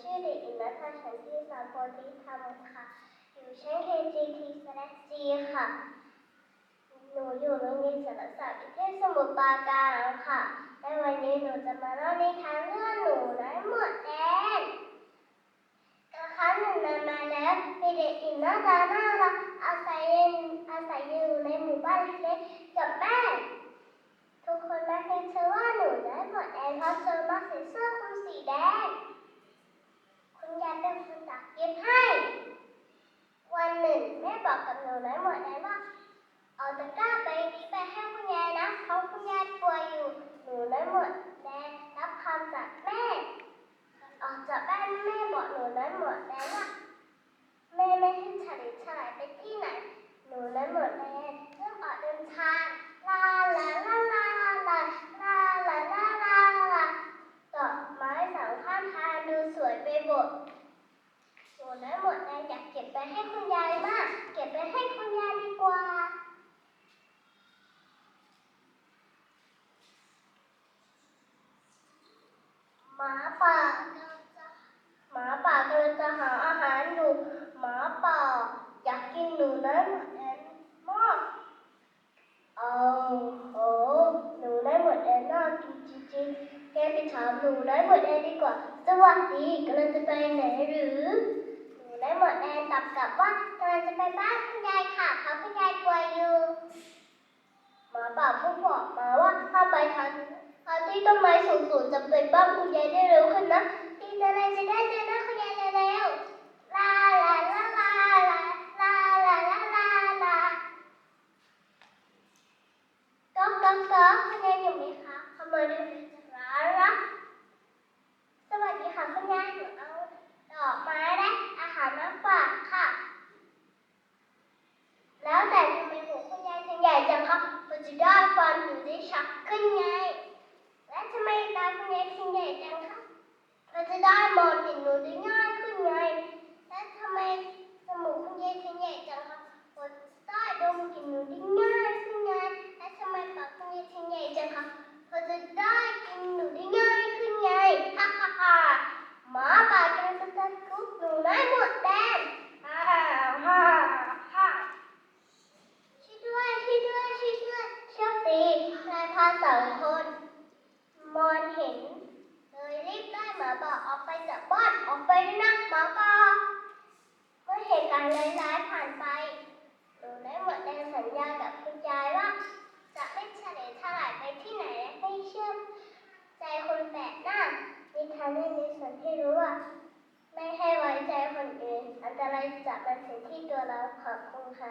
ชื่อเด็กหญิงนัทาชันที่สาโพธิธรรมค่ะ อยู่ชั้น KGT สแลสจีค่ะ หนูอยู่โรงเรียนสารศาสตร์วิเทศสมุทรปราการค่ะในวันนี้หนูจะมาเล่านิทานเรื่องหนูน้อยหมดแดงกระครั้งหนึ่งนานมาแล้วมีเด็กหญิงหน้าตาน่ารักอาศัยอาศัยอยู่ในหมู่บ้านเล็กๆกับแม่ ทุกคนมักเรียกเธอว่าหนูน้อยหมวดแดงเพราะเธอมักใส่เสื้อคลุมสีแดง คุณยายเป็นคนตักเย็บให้ วันหนึ่งแม่ บอกกับหนูน้อยหมวดแดงว่าเอาตะกร้าใบนี้ไปให้คุณยายนะเขาคุณยายป่วยอยู่หนูน้อยหมด ๆแกไปถามหนูน้อยหมดแดงดีกว่า สวัสดีกำลังจะไปไหนหรือ หนูน้อยหมดแดงตอบกลับว่ากำลังจะไปบ้านคุณยายค่ะเพราะคุณยายป่วยอยู่หมาป่าพูดบอกมาว่าถ้าไปทางที่ต้นไม้สูงๆจะไปบ้านคุณยายได้เร็วขึ้นนะดีใจจะได้เจอ ได้ง่ายขึ้นไงและทำไมปากคุณยายถึงใหญ่จังคะมันจะได้กินหนูได้ง่ายขึ้นไงฮ่าฮ่าฮ่าหมาป่ากำลังจะตัดกุ๊กหนูน้อยหมดแดงฮ่าฮ่าฮ่าช่วยด้วยช่วยด้วยช่วยด้วยโชคดีนายพาสองคนมอนเห็นเลยรีบไล่หมาป่าออกไปจากบ้านออกไปด้วยนะหมาป่าเมื่เหตุการณ์ร้ายๆผ่านไปหนูได้หมดแดงสัญญากับคุณยายว่า จะไม่เฉลยถลายไปที่ไหนและไม่เชื่อใจคนแปลกหน้านิทานเรื่อง นี้สอนให้รู้ว่า ไม่ให้ไว้ใจคนอื่น อันตรายจะมาถึงที่ตัวเราขอบคุณค่ะ